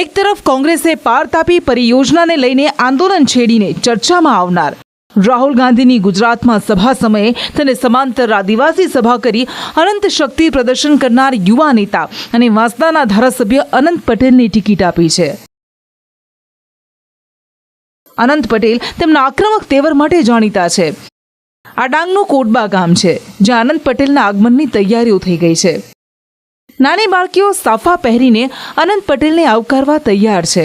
એક તરફ કોંગ્રેસે પાર તાપી પરિયોજનાને લઈને આંદોલન છેડીને ચર્ચામાં આવનાર. રાહુલ ગાંધીની ગુજરાતમાં સભા સમયે તેને સમાંતર આદિવાસી સભા કરી અનંત શક્તિ પ્રદર્શન કરનાર યુવા નેતા અને વાંસદાના ધારાસભ્ય અનંત પટેલની ટિકિટ આપી છે. અનંત પટેલ તેમના આક્રમક તેવર માટે જાણીતા છે. આ ડાંગનું કોટબા ગામ છે, જ્યાં અનંત પટેલના આગમનની તૈયારીઓ થઈ ગઈ છે. નાની બાળકીઓ સાફા પહેરીને અનંત પટેલને આવકારવા તૈયાર છે.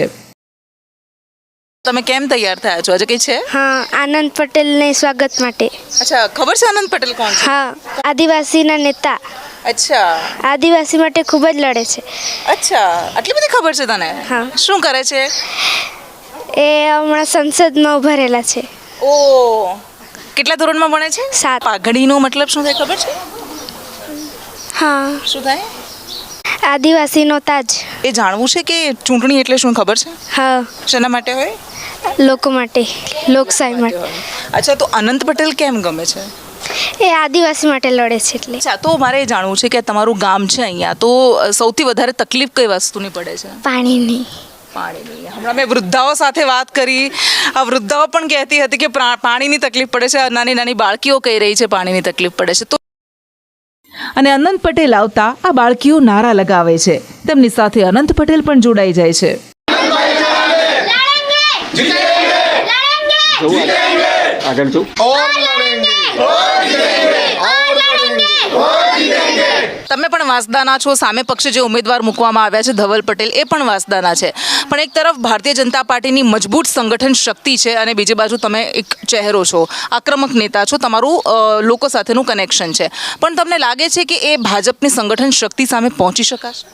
તમે કેમ તૈયાર થયા છો? આજે કઈ છે? હા આનંદ પટેલને સ્વાગત માટે. અચ્છા ખબર છે આનંદ પટેલ કોણ છે? હા આદિવાસીના નેતા. અચ્છા. આદિવાસી માટે ખૂબ જ લડે છે. અચ્છા આટલી બધી ખબર છે તને? હા. શું કરે છે? એ હમણાં સંસદમાં ઊભા રહેલા છે. ઓ કેટલા ધોરણમાં ભણે છે? સાત. પાઘડીનો મતલબ શું થાય ખબર છે? હા. શું થાય? આદિવાસીનો તાજ. એ જાણવું છે કે ચૂંટણી એટલે શું ખબર છે? હા. શેના માટે હોય? લોકો માટે લોકશાહી માટે અચ્છા તો અનંત પટેલ કેમ ગમે છે? એ આદિવાસી માટે લડે છે એટલે. અચ્છા તો મારે જાણવું છે કે તમારું ગામ છે અહીંયા તો સૌથી વધારે તકલીફ કઈ વસ્તુની પડે છે? પાણીની. પાણીની. હમણાં મેં વૃદ્ધાઓ સાથે વાત કરી. આ વૃદ્ધાઓ પણ કહેતી હતી કે પાણીની તકલીફ પડે છે નાની નાની બાળકીઓ કહી રહી છે પાણીની તકલીફ પડે છે. તો અને અનંત પટેલ આવતા આ બાળકીઓ નારા લગાવે છે. તેમની સાથે અનંત પટેલ પણ જોડાઈ જાય છે. આગળ જો તમે પણ વાંસદાના છો. સામે પક્ષે જે ઉમેદવાર મૂકવામાં આવ્યા છે, ધવલ પટેલ, એ પણ વાંસદાના છે. પણ એક તરફ ભારતીય જનતા પાર્ટીની મજબૂત સંગઠન શક્તિ છે અને બીજી બાજુ તમે એક ચહેરો છો. આક્રમક નેતા છો. તમારું લોકો સાથેનું કનેક્શન છે. પણ તમને લાગે છે કે એ ભાજપની સંગઠન શક્તિ સામે પહોંચી શકાશે?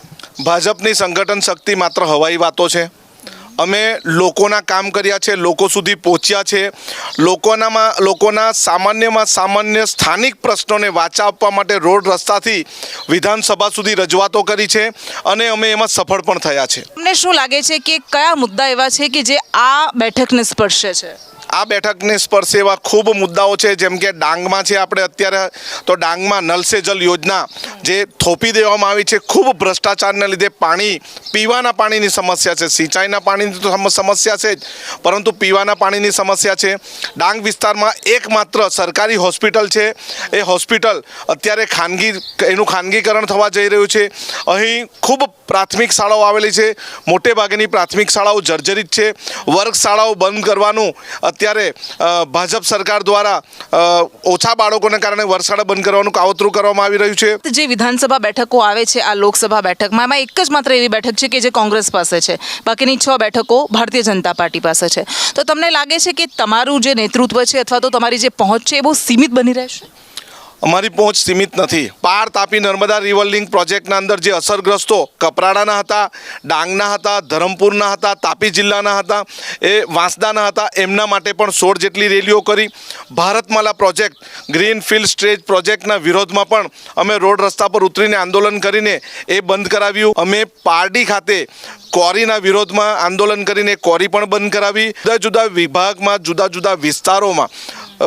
ભાજપની સંગઠન શક્તિ માત્ર હવાઈ વાતો છે. અમે લોકોના કામ કર્યા છે, લોકો સુધી પહોંચ્યા છે. લોકોનામાં, લોકોના સામાન્યમાં સામાન્ય સ્થાનિક પ્રશ્નોને વાચા આપવા માટે રોડ રસ્તાથી વિધાનસભા સુધી રજૂઆતો કરી છે અને અમે એમાં સફળ પણ થયા છે. અમને શું લાગે છે કે કયા મુદ્દા એવા છે કે જે આ બેઠકને સ્પર્શે છે? આ બેઠકને સ્પર્શે એવા ખૂબ મુદ્દાઓ છે, જેમ કે ડાંગમાં છે આપણે અત્યારે. તો ડાંગમાં નલ જલ યોજના જે થોપી દેવામાં આવી છે, ખૂબ ભ્રષ્ટાચારને લીધે પાણી, પીવાના પાણીની સમસ્યા છે. સિંચાઈના પાણીની તો સમસ્યા છે જ, પરંતુ પીવાના પાણીની સમસ્યા છે. ડાંગ વિસ્તારમાં એકમાત્ર સરકારી હોસ્પિટલ છે. એ હોસ્પિટલ અત્યારે ખાનગી, એનું ખાનગીકરણ થવા જઈ રહ્યું છે. અહીં ખૂબ પ્રાથમિક શાળાઓ આવેલી છે. મોટે ભાગેની પ્રાથમિક શાળાઓ જર્જરિત છે. વર્ગ શાળાઓ બંધ કરવાનું અત્યારે અ, ભાજપ સરકાર દ્વારા ઓછા બાળકોને કારણે વરસાડા બંધ કરવાનું કાવતરું કરવામાં આવી રહ્યું છે. જે વિધાનસભા બેઠકો આવે છે આ લોકસભા બેઠકમાં એમાં એક જ માત્ર એવી બેઠક છે કે જે કોંગ્રેસ પાસે છે. બાકીની છ બેઠકો ભારતીય જનતા પાર્ટી પાસે છે. તો તમને લાગે છે કે તમારું જે નેતૃત્વ છે અથવા તો તમારી જે પહોંચ છે એ બહુ સીમિત બની રહેશે? અમારી પહોંચ સીમિત નથી. પાર તાપી નર્મદા રિવર લિંક પ્રોજેક્ટના અંદર જે અસરગ્રસ્તો કપરાડાના હતા, ડાંગના હતા, ધરમપુરના હતા, તાપી જિલ્લાના હતા, એ વાંસદાના હતા, એમના માટે પણ સોળ જેટલી રેલીઓ કરી. Bharatmala project green field stretch પ્રોજેક્ટના વિરોધમાં પણ અમે રોડ રસ્તા પર ઉતરીને આંદોલન કરીને એ બંધ કરાવ્યું. અમે પારડી ખાતે કોરીના વિરોધમાં આંદોલન કરીને કોરી પણ બંધ કરાવી. જુદા જુદા વિભાગમાં, જુદા જુદા વિસ્તારોમાં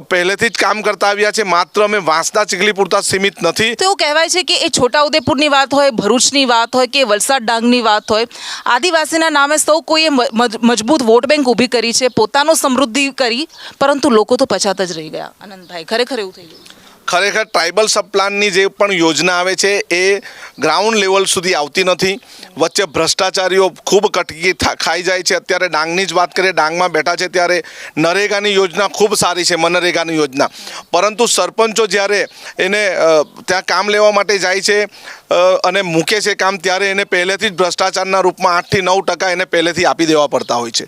પહેલેથી જ કામ કરતા આવ્યા છે. માત્ર અમે વાંસદા ચીખલી પૂરતા સીમિત નથી. તો એવું કહેવાય છે કે એ છોટાઉદેપુરની વાત હોય, ભરૂચની વાત હોય કે વલસાડ ડાંગની વાત હોય, આદિવાસીના નામે સૌ કોઈએ મજ- મજબૂત વોટ બેંક ઊભી કરી છે, પોતાનો સમૃદ્ધિ કરી, પરંતુ લોકો તો પછાત જ રહી ગયા. આનંદભાઈ, ખરેખર એવું થઈ ગયું? ખરેખર ટ્રાઇબલ સબ જે પણ યોજના આવે છે, એ ગ્રાઉન્ડ લેવલ સુધી આવતી નથી. વચ્ચે ભ્રષ્ટાચારીઓ ખૂબ કટકી ખાઈ જાય છે. અત્યારે ડાંગની જ વાત કરીએ, ડાંગમાં બેઠા છે ત્યારે નરેગાની યોજના ખૂબ સારી છે, મનરેગાની યોજના. પરંતુ સરપંચો જ્યારે એને ત્યાં કામ લેવા માટે જાય છે અને મૂકે છે કામ, ત્યારે એને પહેલેથી જ ભ્રષ્ટાચારના રૂપમાં આઠથી નવ ટકા એને પહેલેથી આપી દેવા પડતા હોય છે.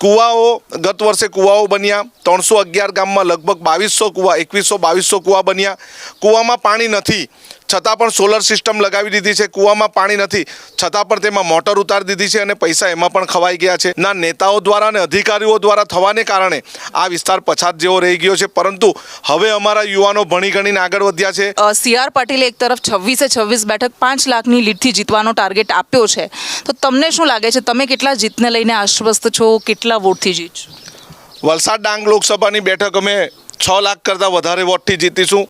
કૂવાઓ, ગત વર્ષે કૂવાઓ બન્યા. ત્રણસો અગિયાર ગામમાં લગભગ બાવીસો કૂવા, એકવીસો બાવીસો કૂવા બન્યા. કૂવામાં પાણી નથી. છતાં પણ સોલર સિસ્ટમ લગાવી દીધી છે. કૂવામાં પાણી નથી. છતાં પણ તેમાં મોટર ઉતારી દીધી છે અને પૈસા એમાં પણ ખવાઈ ગયા છે. ના નેતાઓ દ્વારા અને અધિકારીઓ દ્વારા થવાને કારણે આ વિસ્તાર પછાત જેવો રહી ગયો છે. પરંતુ હવે અમારા યુવાનો ભણી ગણીને આગળ વધ્યા છે. સી આર પાટીલે એક તરફ છવ્વીસે છવ્વીસ બેઠક પાંચ લાખની લીડથી જીતવાનો ટાર્ગેટ આપ્યો છે. તો તમને શું લાગે છે? તમે કેટલા જીતને લઈને આશ્વસ્ત છો? કેટલા વોટથી જીતશો? વલસાડ ડાંગ લોકસભાની બેઠક અમે છ લાખ કરતાં વધારે વોટથી જીતીશું.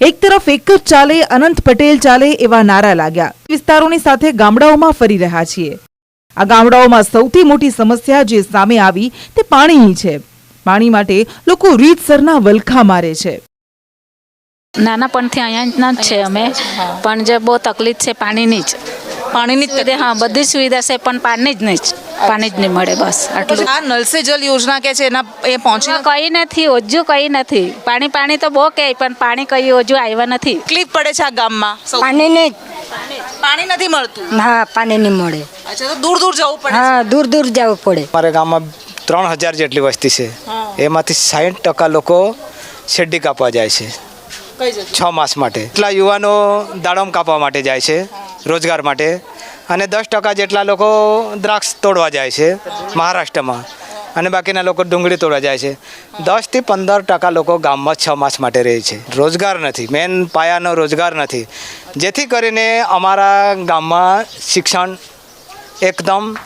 એક તરફ એક જ ચાલે અનંત પટેલ ચાલે એવા નારા લાગ્યા. વિસ્તારોની સાથે ગામડાઓમાં ફરી રહ્યા છીએ. આ ગામડાઓમાં સૌથી મોટી સમસ્યા જે સામે આવી તે પાણીની છે. પાણી માટે લોકો રીતસરના વલખા મારે છે. નાનાપણથી અહીંયાના જ છે અમે. પણ જે બહુ તકલીફ છે પાણીની જ. પાણીની જ હા બધી સુવિધા છે પણ પાણી જ નહીં જ પાણી જ નહીં મળે બસ આટલું. આ નલ સે જલ યોજના કે છે એના એ પહોંચી કઈ કંઈ નથી હજુ કંઈ નથી. પાણી પાણી તો બહુ કહે પણ પાણી કઈ હજુ આવ્યા નથી. ક્લિપ પડે છે આ ગામમાં પાણી નહીં. પાણી નથી મળતું? હા પાણી નહીં મળે. અચ્છા તો દૂર દૂર જવું પડે હા દૂર દૂર જવું પડે. મારે ગામમાં ત્રણ હજાર જેટલી વસ્તી છે. એમાંથી સાઠ ટકા લોકો શેરડી કાપવા જાય છે. છ માસ માટે. એટલા યુવાનો દાડમ કાપવા માટે જાય છે. રોજગાર માટે. અને દસ ટકા જેટલા લોકો દ્રાક્ષ તોડવા જાય છે મહારાષ્ટ્રમાં. અને બાકીના લોકો ડુંગળી તોડવા જાય છે. દસથી પંદર ટકા લોકો ગામમાં છ માસ માટે રહે છે. રોજગાર નથી. મેન પાયાનો રોજગાર નથી. જેથી કરીને અમારા ગામમાં શિક્ષણ એકદમ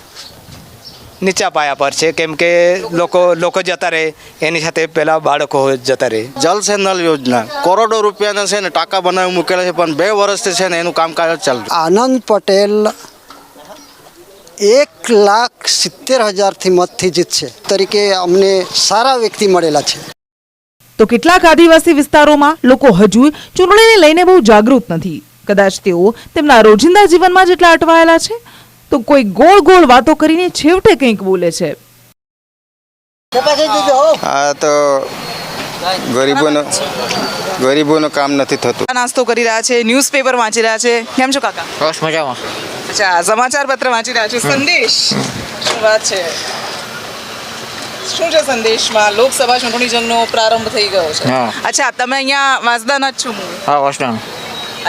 નીચા પાયા પર છે કેમ કે લોકો લોકો જતા રહે એની સાથે પહેલાં બાળકો જતા રહે. જલ છે નલ યોજના. કરોડો રૂપિયાના છે ને ટાંકા બનાવી મૂકેલા છે પણ બે વર્ષથી છે ને એનું કામકાજ ચાલતું. આનંદ પટેલ એક લાખ સિત્તેર હજારથી મતથી જીતશે તરીકે અમને સારા વ્યક્તિ મળેલા છે. તો કેટલાક આદિવાસી વિસ્તારોમાં લોકો હજુ ચૂંટણીને લઈને બહુ જાગૃત નથી. કદાચ તેઓ તેમના રોજિંદા જીવનમાં જેટલા અટવાયેલા છે? તો કોઈ ગોળ ગોળ વાતો કરીને છેવટે કંઈક બોલે છે. આ તો ગરીબોનો ગરીબોનું કામ નથી થતું. નાસ્તો કરી રહ્યા છે ન્યૂઝપેપર વાંચી રહ્યા છે. કેમ છો કાકા? બસ મજામાં. અચ્છા સમાચાર પત્ર વાંચી રહ્યા છો. સંદેશ. શું વાત છે? શું છે સંદેશમાં? લોકસભા ચૂંટણી જંગનો પ્રારંભ થઈ ગયો છે. અચ્છા તમે અહીંયા વાંસદાના જ છો? હા વસનામ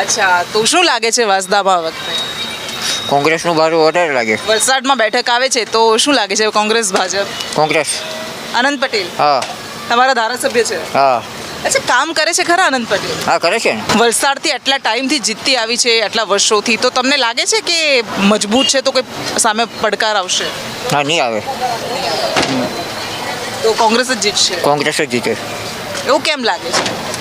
અચ્છા તો શું લાગે છે વાંસદામાં આ વખતે? કોંગ્રેસનું બાજુ વધારે લાગે. વલસાડમાં બેઠક આવે છે તો શું લાગે છે કોંગ્રેસ ભાજપ? કોંગ્રેસ. આનંદ પટેલ. હા. તમારા ધારાસભ્ય છે. હા. અચ્છા કામ કરે છે ખરા આનંદ પટેલ? હા કરે છે વલસાડથી આટલા ટાઈમથી જીતતી આવી છે આટલા વર્ષોથી. તો તમને લાગે છે કે મજબૂત છે તો કોઈ સામે પડકાર આવશે? હા નહીં આવે. તો કોંગ્રેસ જ જીતશે. કોંગ્રેસ જ જીતે. એવું કેમ લાગે છે?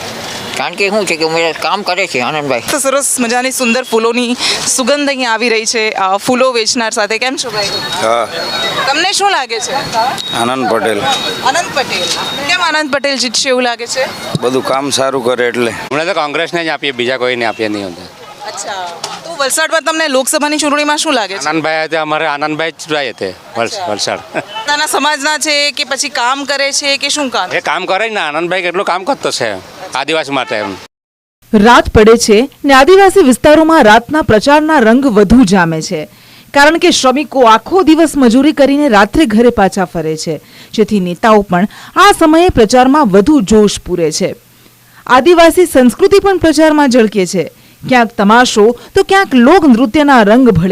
કારણ કે શું છે કે ઉમેદવાર કામ કરે છે આનંદભાઈ. તો સરસ મજાની સુંદર ફૂલોની સુગંધ અહીંયા આવી રહી છે. આ ફૂલો વેચનાર સાથે કેમ છો ભાઈ? હા. તમને શું લાગે છે? આનંદ પટેલ. આનંદ પટેલ. કેમ આનંદ પટેલ જીતશે એવું લાગે છે? બધું કામ સારું કરે એટલે. હમણાં તો કોંગ્રેસને જ આપીએ બીજા કોઈને આપીએ નહીં હોતા અચ્છા. તો વલસાડમાં તમને લોકસભાની ચૂંટણીમાં શું લાગે છે? આનંદભાઈ હતા અમારે આનંદભાઈ જ ચૂંટાય તે વલસાડ. પોતાના સમાજના છે કે પછી કામ કરે છે કે શું કામ? એ કામ કરે ને આનંદભાઈ કેટલું કામ કરતો છે. આદિવાસી માટે એમ. રાત પડે છે ને આદિવાસી વિસ્તારોમાં રાતના પ્રચારના રંગ વધુ જામે છે. કારણ કે શ્રમિકો આખો દિવસ મજૂરી કરીને રાત્રે ઘરે પાછા ફરે છે. જેથી નેતાઓ પણ આ સમયે પ્રચારમાં વધુ જોશ પૂરે છે. આદિવાસી સંસ્કૃતિ પણ પ્રચારમાં ઝળકે છે. ક્યાંક તમાશો તો ક્યાંક લોક નૃત્યના રંગ ભળે